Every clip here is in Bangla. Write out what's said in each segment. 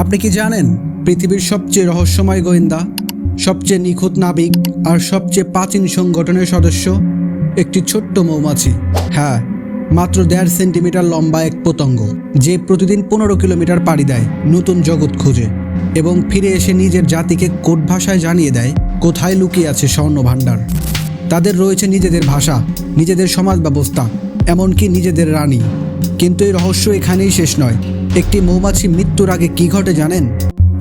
আপনি কি জানেন পৃথিবীর সবচেয়ে রহস্যময় গোয়েন্দা, সবচেয়ে নিখুঁত নাবিক আর সবচেয়ে প্রাচীন সংগঠনের সদস্য? একটি ছোট্ট মৌমাছি। হ্যাঁ মাত্র দেড় সেন্টিমিটার লম্বা এক পতঙ্গ, যে প্রতিদিন পনেরো কিলোমিটার পাড়ি দেয় নতুন জগৎ খুঁজে এবং ফিরে এসে নিজের জাতিকে কোট ভাষায় জানিয়ে দেয় কোথায় লুকিয়ে আছে স্বর্ণ ভাণ্ডার তাদের রয়েছে নিজেদের ভাষা, নিজেদের সমাজ ব্যবস্থা এমনকি নিজেদের রানী। কিন্তু এই রহস্য এখানেই শেষ নয়। একটি মৌমাছি মৃত্যুর আগে কি ঘটে জানেন?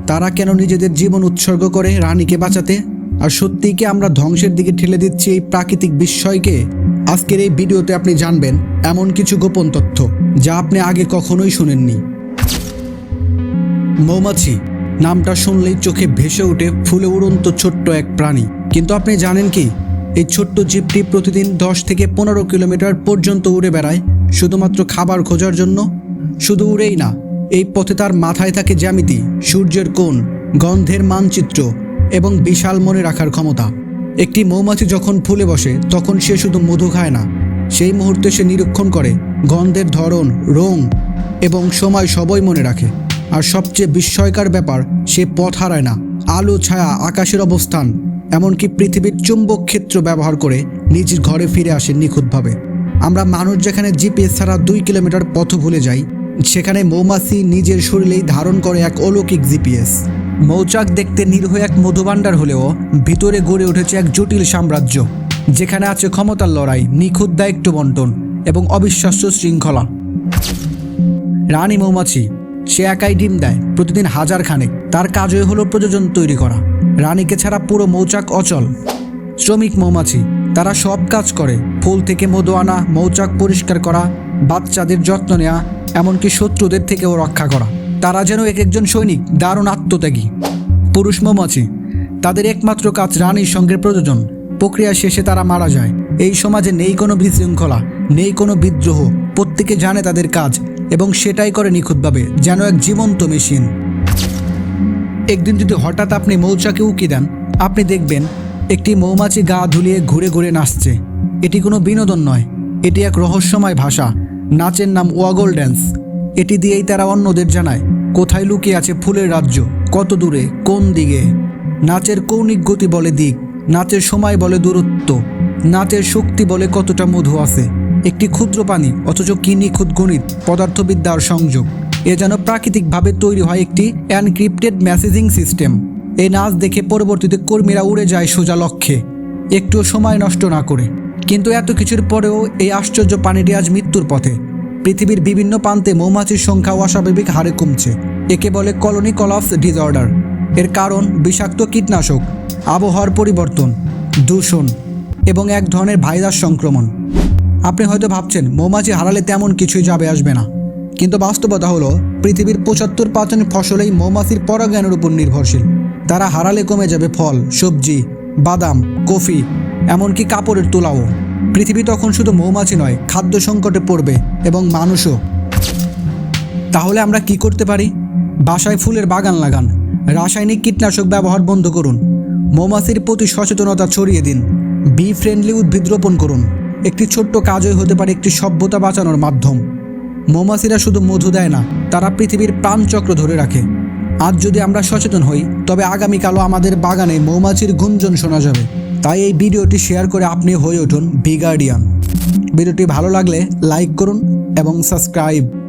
তারা কেন নিজেদের জীবন উৎসর্গ করে রানীকে বাঁচাতে? আর সত্যিই কি আমরা ধ্বংসের দিকে ঠেলে দিচ্ছি এই প্রাকৃতিক বিস্ময়কে? আজকের এই ভিডিওতে আপনি জানবেন এমন কিছু গোপন তথ্য, যা আপনি আগে কখনোই শুনেননি। মৌমাছি, নামটা শুনলেই চোখে ভেসে ওঠে ফুলে উড়ন্ত ছোট্ট এক প্রাণী। কিন্তু আপনি জানেন কি? এই ছোট্ট জীবটি প্রতিদিন দশ থেকে পনেরো কিলোমিটার পর্যন্ত উড়ে বেড়ায়। শুধুমাত্র খাবার খোঁজার জন্য? শুধু উড়েই না, এই পথে তার মাথায় থাকে জ্যামিতি, সূর্যের কোণ, গন্ধের মানচিত্র এবং বিশাল মনে রাখার ক্ষমতা। একটি মৌমাছি যখন ফুলে বসে, তখন সে শুধু মধু খায় না। সেই মুহূর্তে সে নিরীক্ষণ করে, গন্ধের ধরন, রং এবং সময় সবই মনে রাখে। আর সবচেয়ে বিস্ময়কর ব্যাপার, সে পথ হারায় না। আলো, ছায়া, আকাশের অবস্থান, এমনকি পৃথিবীর চুম্বক ক্ষেত্র ব্যবহার করে নিজ ঘরে ফিরে আসে নিখুঁতভাবে। আমরা মানুষ যেখানে জিপিএস ছাড়া দুই কিলোমিটার পথ ভুলে যাই, সেখানে মৌমাছি নিজের শরীরেই ধারণ করে এক অলৌকিক জিপিএস। মৌচাক দেখতে নির্ভয় এক মধুভাণ্ডার হলেও ভিতরে গড়ে উঠেছে এক জটিল সাম্রাজ্য, যেখানে আছে ক্ষমতার লড়াই, নিখুঁত দায়িত্ব বন্টন এবং অবিশ্বাস্য শৃঙ্খলা। রানী মৌমাছি, সে একাই ডিম দেয়, প্রতিদিন হাজার খানেক তার কাজই হলো প্রযোজন তৈরি করা। রানীকে ছাড়া পুরো মৌচাক অচল। শ্রমিক মৌমাছি তারা সব কাজ করে, ফুল থেকে মধু আনা, মৌচাক পরিষ্কার করা, বাচ্চাদের যত্ন নেওয়া এমনকি শত্রুদের থেকেও রক্ষা করা। তারা যেন এক একজন সৈনিক, দারুণ আত্মত্যাগী। পুরুষ মৌমাছি, তাদের একমাত্র কাজ রানীর সঙ্গে প্রযোজন। প্রক্রিয়া শেষে তারা মারা যায়। এই সমাজে নেই কোনো বিশৃঙ্খলা, নেই কোনো বিদ্রোহ, প্রত্যেকে জানে তাদের কাজ, এবং সেটাই করে নিখুঁতভাবে, যেন এক জীবন্ত মেশিন। একদিন যদি হঠাৎ আপনি মৌচাকে উকি দেন, আপনি দেখবেন একটি মৌমাছি গা ধুলিয়ে ঘুরে ঘুরে নাচছে। এটি কোনো বিনোদন নয়, এটি এক রহস্যময় ভাষা। নাচের নাম ওয়াগল ড্যান্স। এটি দিয়েই তারা অন্যদের জানায়, কোথায় লুকিয়ে আছে ফুলের রাজ্য, কত দূরে, কোন দিকে? নাচের কৌণিক গতি বলে দিক, নাচের সময় বলে দূরত্ব। নাচের শক্তি বলে কতটা মধু আছে। একটি ক্ষুদ্র পানি অথচ কি নিখুঁত গণিত, পদার্থবিদ্যার সংযোগ। এ যেন প্রাকৃতিকভাবে তৈরি হয় একটি অ্যানক্রিপ্টেড মেসেজিং সিস্টেম এই নাচ দেখে পরবর্তীতে কর্মীরা উড়ে যায় সোজা লক্ষ্যে। একটুও সময় নষ্ট না করে। কিন্তু এত কিছুর পরেও এই আশ্চর্য প্রাণীটি আজ মৃত্যুর পথে। পৃথিবীর বিভিন্ন প্রান্তে মৌমাছির সংখ্যা অস্বাভাবিক হারে কমছে। একে বলে কলোনি কলাপস ডিসঅর্ডার। এর কারণ বিষাক্ত কীটনাশক, আবহাওয়ার পরিবর্তন, দূষণ এবং এক ধরনের ভাইরাস সংক্রমণ। আপনি হয়তো ভাবছেন, মৌমাছি হারালে তেমন কিছুই যাবে আসবে না। কিন্তু বাস্তবতা হলো, পৃথিবীর পঁচাত্তর পার্সেন্ট ফসলেই মৌমাছির পরাগায়নের উপর নির্ভরশীল। তারা হারালে কমে যাবে ফল, সবজি, বাদাম, কফি, এমনকি কাপড়ের তোলাও। পৃথিবী তখন শুধু মৌমাছি নয়, খাদ্য সংকটে পড়বে এবং মানুষও। তাহলে আমরা কি করতে পারি? বাসায় ফুলের বাগান লাগান, রাসায়নিক কীটনাশক ব্যবহার বন্ধ করুন, মৌমাছির প্রতি সচেতনতা ছড়িয়ে দিন, বি ফ্রেন্ডলি উদ্ভিদ রোপণ করুন। একটি ছোট্ট কাজই হতে পারে একটি সভ্যতা বাঁচানোর মাধ্যম। মৌমাছিরা শুধু মধু দেয় না, তারা পৃথিবীর প্রাণচক্র ধরে রাখে। আজ যদি আমরা সচেতন হই, তবে আগামীকালও আমাদের বাগানে মৌমাছির গুঞ্জন শোনা যাবে। তাই এই ভিডিওটি শেয়ার করে আপনি হয়ে উঠুন বিগার্ডিয়ান ভিডিওটি ভালো লাগলে লাইক করুন এবং সাবস্ক্রাইব।